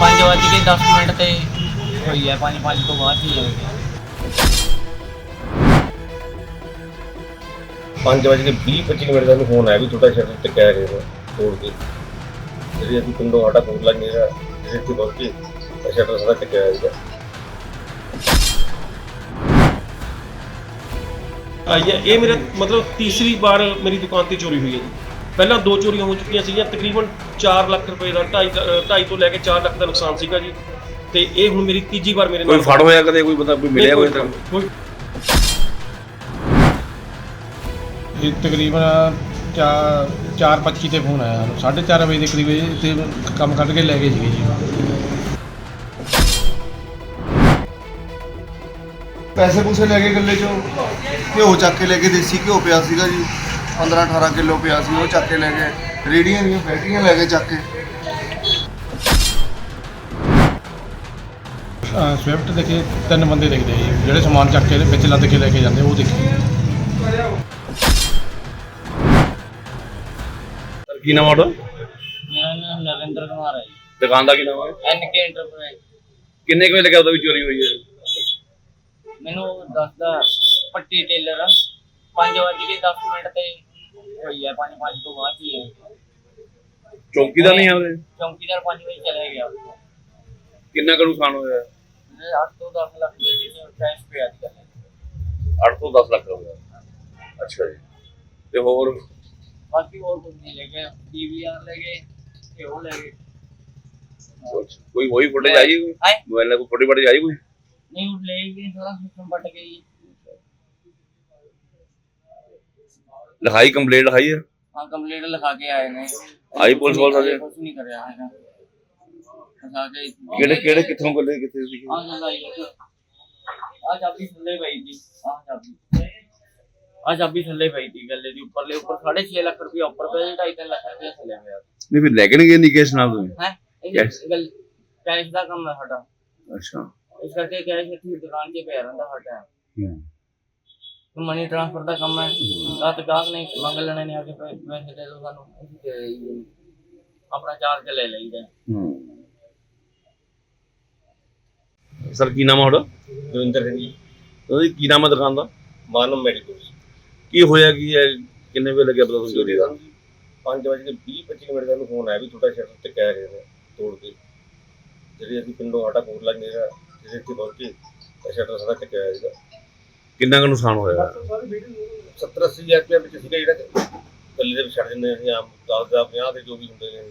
ਪੰਜ ਵੱਜ ਕੇ 10 ਮਿੰਟ ਤੇ ਹੋਈ ਹੈ ਪੰਜ ਪੰਜ ਤੋਂ ਬਾਅਦ ਹੀ ਹੋਈ ਹੈ ਪੰਜ ਵਜੇ ਕੇ 20 25 ਮਿੰਟ ਦਾ ਮੈਨੂੰ ਫੋਨ ਆਇਆ ਵੀ ਤੁਹਾਡਾ ਸ਼ਟਰ ਟਿਕਿਆ ਗਿਆ ਹੈ ਤੋੜ ਕੇ। ਜਿਹੜੀ ਅਸੀਂ ਪਿੰਡੋਂ ਸਾਡਾ ਕੋਲ ਲੱਗ ਗਿਆ ਜਿਹੜੇ ਤਾਂ ਸ਼ਟਰ ਸਾਡਾ ਟਿਕਿਆ ਹੋਇਆ ਸੀਗਾ ਆਈ ਹੈ ਇਹ ਮੇਰਾ ਮਤਲਬ ਤੀਸਰੀ ਵਾਰ ਮੇਰੀ ਦੁਕਾਨ ਤੇ ਚੋਰੀ ਹੋਈ ਹੈ ਜੀ। ਪਹਿਲਾਂ ਦੋ ਚੋਰੀਆਂ ਹੋ ਚੁੱਕੀਆਂ ਸੀਗੀਆਂ ਤਕਰੀਬਨ 4 ਲੱਖ ਰੁਪਏ ਦਾ 2.5 ਤੋਂ ਲੈ ਕੇ 4 ਲੱਖ ਦਾ ਨੁਕਸਾਨ ਸੀਗਾ ਜੀ। ਤੇ ਇਹ ਹੁਣ ਮੇਰੀ ਤੀਜੀ ਵਾਰ ਮੇਰੇ ਕੋਈ ਨਾਲ ਫੜ ਹੋਇਆ ਕਦੇ ਕੋਈ ਪਤਾ ਕੋਈ ਮਿਲਿਆ ਕੋਈ ਤਾਂ? ਕੋਈ ਇਹ ਤਕਰੀਬਨ 4 4:25 ਤੇ ਫੋਨ ਆਇਆ ਸਾਨੂੰ 4:30 ਵਜੇ ਦੇ ਕਰੀਬ ਇਹ ਤੇ ਕੰਮ ਕੱਢ ਕੇ ਲੈ ਗਏ ਸੀਗੇ ਜੀ। ਪੈਸੇ ਪੂਸੇ ਲੈ ਕੇ ਗੱਲੇ ਚੋਂ? ਘਿਓ ਚੱਕ ਕੇ ਲੈ ਕੇ ਦੇਸੀ ਘਿਓ ਪਿਆ ਸੀਗਾ ਜੀ। 15 18 ਕਿਲੋ ਪਿਆ ਸੀ ਉਹ ਚੱਕ ਕੇ ਲੈ ਗਏ। ਰੇੜੀਆਂ ਦੀਆਂ ਬੈਟਰੀਆਂ ਲੈ ਕੇ ਚੱਕ ਕੇ। ਸਵਿਫਟ ਦੇਖੇ ਤਿੰਨ ਬੰਦੇ ਦਿਖਦੇ ਜੀ ਜਿਹੜੇ ਸਮਾਨ ਚੱਕ ਕੇ ਇਹਦੇ ਵਿੱਚ ਲੱਦ ਕੇ ਲੈ ਕੇ ਜਾਂਦੇ ਉਹ ਦੇਖੇ। ਕੀ ਨਾਮ ਆਟੋ ਮੇਰਾ ਨਾਮ ਨਰਿੰਦਰ ਕੁਮਾਰ ਹੈ ਜੀ। ਦੁਕਾਨ ਦਾ ਕੀ ਨਾਮ ਹੈ ਐਨ ਕੇ ਇੰਟਰਪ੍ਰਾਈਜ਼ ਕਿੰਨੇ ਕੁ ਵਜੇ ਲੱਗਿਆ ਉਹਦਾ ਵੀ ਚੋਰੀ ਹੋਈ ਹੈ? ਮੈਨੂੰ ਦੱਸਦਾ ਪੱਟੀ ਟੇਲਰ 5 ਵੱਜ ਕੇ 10 ਮਿੰਟ ਤੇ ਹੋਈ ਹੈ ਪੰਜ ਪੰਜ ਤੋਂ ਬਾਅਦ ਹੀ ਹੈ ਚੌਂਕੀ ਦਾ ਨਹੀਂ ਆ ਉਹਦੇ ਚੌਂਕੀਦਾਰ 5 ਵਜੇ ਚਲੇ ਗਿਆ ਕਿੰਨਾ ਕੁ ਨੁਕਸਾਨ ਹੋਇਆ? ਮੇਰੇ 8 ਤੋਂ 10 ਲੱਖ ਦੇ ਵਿੱਚ ਕੈਸ਼ ਪਿਆ ਦੀ ਗੱਲ 8 ਤੋਂ 10 ਲੱਖ ਹੋ ਗਿਆ। ਅੱਛਾ ਜੀ। ਤੇ ਹੋਰ? ਬਾਕੀ ਹੋਰ ਕੁਝ ਨਹੀਂ ਲੈ ਗਏ। ਡੀਵੀਆਰ ਲੈ ਗਏ ਤੇ ਉਹ ਲੈ ਗਏ। ਕੋਈ ਹੋਈ ਫੁਟੇਜ ਆਈ ਕੋਈ ਮੋਬਾਈਲ ਨਾਲ ਕੋਈ ਫੋਟੋ ਫੋਟੋ ਆਈ ਕੋਈ ਨਹੀਂ ਉਹ ਲੈ ਗਏ ਸਾਰਾ ਸਿਸਟਮ ਪਟ ਗਈ ਲਿਖਾਈ ਕੰਪਲੇਂਟ ਲਿਖਾਈ ਹੈ? ਹਾਂ ਕੰਪਲੀਟ ਲਿਖਾ ਕੇ ਆਏ ਨੇ। ਆਈ ਪੁਲਿਸ ਵਾਲੇ ਸਾਰੇ? ਕੁਝ ਨਹੀਂ ਕਰਿਆ ਹੈਗਾ। ਲਿਖਾ ਕੇ ਕਿਹੜੇ ਕਿਹੜੇ ਕਿੱਥੋਂ ਕੋਲੇ ਕਿੱਥੇ ਸੀ ਆ ਲਗਾਈ ਆ ਚਾਬੀ ਥੱਲੇ ਪਈ ਸੀ। ਆ ਚਾਬੀ। ਆ ਚਾਬੀ ਥੱਲੇ ਪਈ ਸੀ ਗੱਲੇ ਦੀ ਉੱਪਰਲੇ ਉੱਪਰ 6.5 ਲੱਖ ਰੁਪਏ ਉੱਪਰ ਪਏ 2.5 ਲੱਖ ਰੁਪਏ ਥੱਲੇ ਹੋਇਆ ਨਹੀਂ ਫਿਰ ਲੈ ਕੇ ਨਹੀਂ ਗਏ ਕੇਸ ਨਾਲ ਤੁਸੀਂ? ਹੈ. ਇਹ ਗੱਲ ਕੈਸ਼ ਦਾ ਕੰਮ ਹੈ ਸਾਡਾ। ਅੱਛਾ। ਇਸ ਕਰਕੇ ਕੈਸ਼ ਇੱਥੇ ਦੁਕਾਨ 'ਤੇ ਪਿਆ ਰਹਿੰਦਾ ਸਾਡਾ ਹੂੰ। ਮਨੀ ਟ੍ਰਾਂਸਫਰ ਦਾ ਕੰਮ ਹੈ। ਰਾਤ ਗਾਹਕ ਨੇ ਮੰਗ ਲੈਣੇ ਨੇ ਆ ਕੇ ਪੈ- ਪੈਸੇ ਦੇ ਦਿਓ ਸਾਨੂੰ। ਅਸੀਂ ਦੇ ਦਈਏ ਆਪਣਾ ਚਾਰਜ ਲੈ ਲਈਦਾ ਹੂੰ। ਸਰ ਕੀ ਨਾਮ ਹੈ ਤੁਹਾਡਾ? ਦਵਿੰਦਰ ਸਿੰਘ ਜੀ। ਉਹਦੀ ਕੀ ਨਾਮ ਹੈ ਦੁਕਾਨ ਦਾ? ਮਾਨਵ ਮੈਡੀਕਲ। ਕੀ ਹੋਇਆ ਕੀ ਹੈ? ਕਿੰਨੇ ਵਜੇ ਲੱਗਿਆ ਪਤਾ ਤੁਹਾਨੂੰ ਚੋਰੀ ਦਾ? ਪੰਜ ਵਜੇ ਕੇ 20 25 ਮਿੰਟ ਦਾ ਮੈਨੂੰ ਫੋਨ ਆਇਆ ਵੀ ਤੁਹਾਡਾ ਸ਼ਟਰ ਟਿਕਿਆ ਗਿਆ ਹੈ ਤੋੜ ਕੇ। ਜਿਹੜੀ ਅਸੀਂ ਪਿੰਡੋਂ ਸਾਡਾ ਕੋਲ ਲੱਗ ਗਿਆ ਜਿਹੜੇ ਇੱਥੇ ਪਹੁੰਚੇ ਤਾਂ ਸ਼ਟਰ ਸਾਡਾ ਟਿਕਿਆ ਹੋਇਆ ਸੀਗਾ ਕਿੰਨਾ ਕੁ ਨੁਕਸਾਨ ਹੋਇਆ? 70 80 ਹਜ਼ਾਰ ਰੁਪਏ ਵਿੱਚ ਸੀਗਾ ਜਿਹੜਾ ਕਿ ਗੱਲੇ ਦੇ ਵਿੱਚ ਛੱਡ ਦਿੰਦੇ ਅਸੀਂ ਆਮ 10 ਦਾ 50 ਦੇ ਜੋ ਵੀ ਹੁੰਦੇ ਨੇ।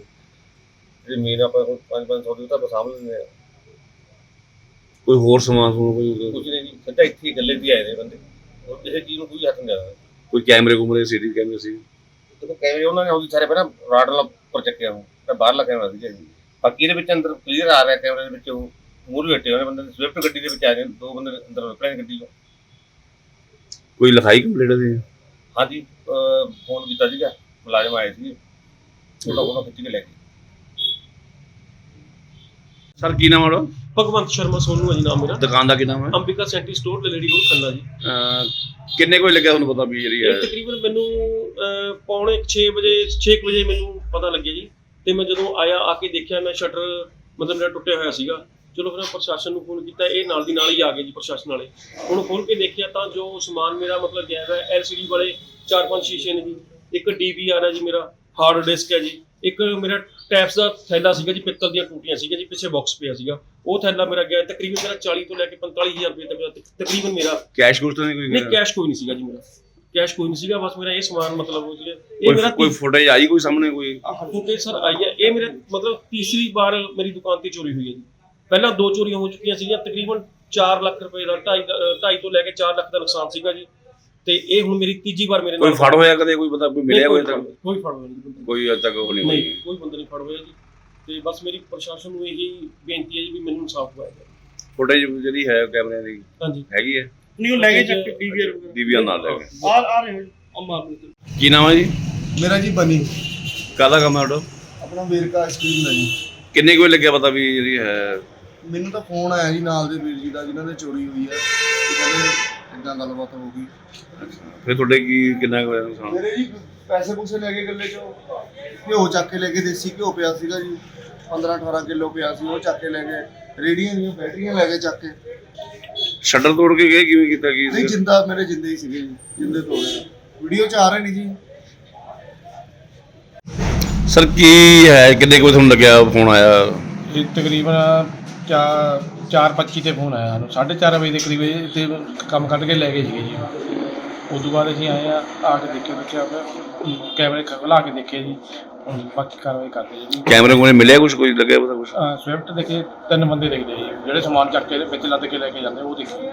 ਜਿਹੜੇ ਮੇਨ ਆਪਾਂ 5 500 ਦੇ ਤਾਂ ਆਪਾਂ ਸਾਂਭ ਲੈਂਦੇ ਆ। ਕੋਈ ਹੋਰ ਸਮਾਨ ਸਮੂਨ ਕੋਈ ਕੁਝ ਨਹੀਂ ਜੀ ਸਿੱਧਾ ਇੱਥੇ ਹੀ ਗੱਲੇ ਦੀ ਆਏ ਨੇ ਬੰਦੇ। ਹੋਰ ਕਿਸੇ ਚੀਜ਼ ਨੂੰ ਕੋਈ ਹੱਥ ਨਹੀਂ ਲਾਇਆ। ਕੋਈ ਕੈਮਰੇ ਕੁਮਰੇ ਸੀਡੀ ਕੈਮਰੇ ਸੀ? ਦੇਖੋ ਕੈਮਰੇ ਉਹਨਾਂ ਨੇ ਉਹਦੀ ਸਾਰੇ ਪਹਿਲਾਂ ਰਾਡ ਨਾਲ ਉੱਪਰ ਚੱਕਿਆ ਉਹ ਤਾਂ ਬਾਹਰਲਾ ਕੈਮਰਾ ਸੀਗਾ ਜੀ। ਬਾਕੀ ਇਹਦੇ ਵਿੱਚ ਅੰਦਰ ਕਲੀਅਰ ਆ ਰਿਹਾ ਕੈਮਰੇ ਦੇ ਵਿੱਚ ਉਹ। ਮੂਹਰੇ ਬੈਠੇ ਹੋਏ ਨੇ ਬੰਦੇ। ਸਵਿਫਟ ਗੱਡੀ ਦੇ ਵਿੱਚ ਆ ਗਏ। ਦੋ ਬੰਦੇ ਅੰਦਰ ਨਿਕਲੇ ਨੇ ਗੱਡੀ ਚੋਂ। ਕੋਈ ਲਿਖਾਈ ਕੰਪਲੀਟ ਸੀ ਹਾਂਜੀ ਫੋਨ ਕੀਤਾ ਸੀਗਾ ਮੁਲਾਜ਼ਮ ਆਏ ਸੀ ਉਹਨਾਂ ਉਹਨਾਂ ਖਿੱਚ ਕੇ ਲੈ ਗਏ। ਸਰ ਕੀ ਨਾਮ ਹੈ ਤੁਹਾਡਾ ਭਗਵੰਤ ਸ਼ਰਮਾ ਸੋਨੂ ਹੈ ਜੀ ਨਾਮ ਮੇਰਾ। ਦੁਕਾਨ ਦਾ ਕੀ ਨਾਮ ਹੈ ਅੰਬਿਕਾ ਸੈਂਟੀ store lady road Khanna ji. ਅਹ ਕਿੰਨੇ ਕੋਈ ਲੱਗਿਆ ਤੁਹਾਨੂੰ ਪਤਾ ਵੀ ਜਿਹੜੀ ਹੈ? ਤਕਰੀਬਨ ਮੈਨੂੰ ਅਹ, ਪੌਣੇ 6 ਵਜੇ 6 ਵਜੇ ਮੈਨੂੰ ਪਤਾ ਲੱਗਿਆ ਜੀ। ਤੇ ਮੈਂ ਜਦੋਂ ਆਇਆ ਆ ਕੇ ਦੇਖਿਆ ਮੈਂ ਸ਼ਟਰ ਮਤਲਬ ਮੇਰਾ ਟੁੱਟਿਆ ਹੋਇਆ ਸੀਗਾ ਚਲੋ ਫਿਰ ਪ੍ਰਸ਼ਾਸਨ ਨੂੰ ਫੋਨ ਕੀਤਾ ਇਹ ਨਾਲ ਦੀ ਨਾਲ ਹੀ ਆ ਗਏ ਜੀ ਪ੍ਰਸ਼ਾਸਨ ਵਾਲੇ। ਹੁਣ ਖੋਲ ਕੇ ਦੇਖਿਆ ਤਾਂ ਜੋ ਸਮਾਨ ਮੇਰਾ ਮਤਲਬ ਗਿਆ ਹੈ ਐਲਸੀਡੀ ਵਾਲੇ 4-5 ਸ਼ੀਸ਼ੇ ਨੇ ਜੀ। ਇੱਕ ਡੀਵੀਆਰ ਹੈ ਜੀ ਮੇਰਾ ਹਾਰਡ ਡਿਸਕ ਹੈ ਜੀ। ਇੱਕ ਮੇਰਾ ਟੈਪਸ ਦਾ ਥੈਲਾ ਸੀਗਾ ਜੀ ਪਿੱਤਲ ਦੀਆਂ ਟੂਟੀਆਂ ਸੀਗੀਆਂ ਜੀ ਪਿੱਛੇ ਬਾਕਸ ਪਿਆ ਸੀਗਾ। ਉਹ ਥੈਲਾ ਮੇਰਾ ਗਿਆ ਤਕਰੀਬਨ ਮੇਰਾ 40 ਤੋਂ ਲੈ ਕੇ 45000 ਰੁਪਏ ਤੱਕ ਤਕਰੀਬਨ ਮੇਰਾ। ਕੈਸ਼ ਤਾਂ ਨਹੀਂ ਕੋਈ ਨਹੀਂ ਕੈਸ਼ ਕੋਈ ਨਹੀਂ ਸੀਗਾ ਜੀ ਮੇਰਾ। ਕੈਸ਼ ਕੋਈ ਨਹੀਂ ਸੀਗਾ ਬਸ ਮੇਰਾ ਇਹ ਸਮਾਨ ਮਤਲਬ ਉਹ ਸੀਗਾ। ਇਹ ਮੇਰਾ ਕੋਈ ਫੁਟੇਜ ਆਈ ਕੋਈ ਸਾਹਮਣੇ ਕੋਈ? ਫੁਟੇਜ ਸਰ ਆਈ ਹੈ। ਇਹ ਮੇਰੇ ਮਤਲਬ ਤੀਸਰੀ ਵਾਰ ਮੇਰੀ ਦੁਕਾਨ ਤੇ ਚੋਰੀ ਹੋਈ ਹੈ ਜੀ। ਪਹਿਲਾਂ ਦੋ ਚੋਰੀਆਂ ਹੋ ਚੁੱਕੀਆਂ ਸੀਗੀਆਂ ਤਕਰੀਬਨ 4 ਲੱਖ ਰੁਪਏ ਦਾ 2.5 ਤੋਂ ਲੈ ਕੇ 4 ਲੱਖ ਦਾ ਨੁਕਸਾਨ ਸੀਗਾ ਜੀ। ਤੇ ਇਹ ਹੁਣ ਮੇਰੀ ਤੀਜੀ ਵਾਰ ਮੇਰੇ ਕੋਈ ਫੜ ਹੋਇਆ ਕਦੇ ਕੋਈ ਪਤਾ ਕੋਈ ਮਿਲਿਆ ਕੋਈ ਤਾਂ? ਕੋਈ ਫੜ ਹੋਇਆ ਨਹੀਂ ਬੰਦਾ। ਕੋਈ ਅਜੇ ਤੱਕ ਉਹ ਨਹੀਂ ਨਹੀਂ ਹੋਈ ਕੋਈ ਬੰਦਾ ਨਹੀਂ ਫੜ ਹੋਇਆ ਜੀ। ਤੇ ਬਸ ਮੇਰੀ ਪ੍ਰਸ਼ਾਸਨ ਨੂੰ ਇਹੀ ਬੇਨਤੀ ਹੈ ਜੀ ਵੀ ਮੈਨੂੰ ਇਨਸਾਫ ਦਿਵਾਇਆ ਜਾਵੇ। ਫੁਟੇਜ ਜਿਹੜੀ ਹੈ ਕੈਮਰੇ ਦੀ ਹਾਂਜੀ। ਹੈਗੀ ਹੈ? ਨਹੀਂ ਉਹ ਲੈ ਕੇ ਚੱਕ ਡੀਵੀਆਰ ਡੀਵੀਆਰ ਨਾਲ ਲੈ ਕੇ। ਆ ਆ ਰਹੇ ਆ ਮਾਰ ਕੀ ਨਾਮ ਹੈ ਜੀ? ਮੇਰਾ ਜੀ ਬਣੀ ਕਾਹਦਾ ਕੰਮ ਹੈ ਤੁਹਾਡਾ? ਆਪਣਾ ਵੇਰਕਾ ਆਈਸਕ੍ਰੀਮ ਦਾ ਜੀ। ਕਿੰਨੇ ਕੋਈ ਲੱਗਿਆ ਪਤਾ ਵੀ ਜਿਹੜੀ ਹੈ ਮੈਨੂੰ ਤਾਂ ਫੋਨ ਆਇਆ ਜੀ ਨਾਲ ਦੇ ਵੀਰ ਜੀ ਦਾ ਜਿਨ੍ਹਾਂ ਦੇ ਚੋਰੀ ਹੋਈ ਹੈ। ਤੇ ਕਹਿੰਦੇ ਇਦਾਂ ਗੱਲਬਾਤ ਹੋ ਗਈ। ਫਿਰ ਤੁਹਾਡੇ ਕੀ ਕਿੰਨਾ ਕੁ ਹੋਇਆ ਨੁਕਸਾਨ? ਮੇਰੇ ਜੀ ਪੈਸੇ ਪੂਸੇ ਲੈ ਕੇ ਗੱਲੇ ਚੋਂ ਘਿਓ ਚੱਕ ਕੇ ਲੈ ਕੇ ਦੇਸੀ ਘਿਓ ਪਿਆ ਸੀਗਾ ਜੀ। 15 18 ਕਿਲੋ ਪਿਆ ਸੀ ਉਹ ਚੱਕ ਕੇ ਲੈ ਗਏ। ਰੇੜੀਆਂ ਦੀਆਂ ਬੈਟਰੀਆਂ ਲੈ ਕੇ ਚੱਕ ਕੇ। ਸ਼ਟਰ ਤੋੜ ਕੇ ਗਏ ਕਿਵੇਂ ਕੀਤਾ ਕੀ ਨਹੀਂ ਜਿੰਦਾ ਮੇਰੇ ਜਿੰਦੇ ਹੀ ਸੀਗੇ ਜੀ ਜਿੰਦੇ ਤੋੜੇ। ਵੀਡੀਓ ਚ ਆ ਰਹੇ ਨਹੀਂ ਜੀ। ਸਰ ਕੀ ਹੈ ਕਿੰਨੇ ਕੁ ਵਜੇ ਤੁਹਾਨੂੰ ਲੱਗਿਆ ਫੋਨ ਆਇਆ? ਇਹ ਤਕਰੀਬਨ 4 4:25 ਤੇ ਫੋਨ ਆਇਆ ਸਾਨੂੰ। 4:30 ਵਜੇ ਦੇ ਕਰੀਬ ਇੱਥੇ ਕੰਮ ਕੱਢ ਕੇ ਲੈ ਗਏ ਸੀਗੇ ਜੀ। ਉਸ ਤੋਂ ਬਾਅਦ ਅਸੀਂ ਆਏ ਆ ਆ ਕੇ ਦੇਖਿਆ ਦੇਖਿਆ ਫਿਰ ਕੈਮਰੇ ਖੋਲਾ ਕੇ ਦੇਖੇ ਜੀ। ਹੁਣ ਬਾਕੀ ਕਾਰਵਾਈ ਕਰਦੇ ਜੀ। ਕੈਮਰੇ ਕੋਲੇ ਮਿਲਿਆ ਕੁਝ ਕੋਈ ਲੱਗਿਆ ਪਤਾ ਕੁਝ ਸਵਿਫਟ ਦੇਖੇ ਤਿੰਨ ਬੰਦੇ ਦਿਖਦੇ ਜੀ। ਜਿਹੜੇ ਸਮਾਨ ਚੱਕ ਕੇ ਇਹਦੇ ਵਿੱਚ ਲੱਦ ਕੇ ਲੈ ਕੇ ਜਾਂਦੇ ਉਹ ਦਿਖੇ।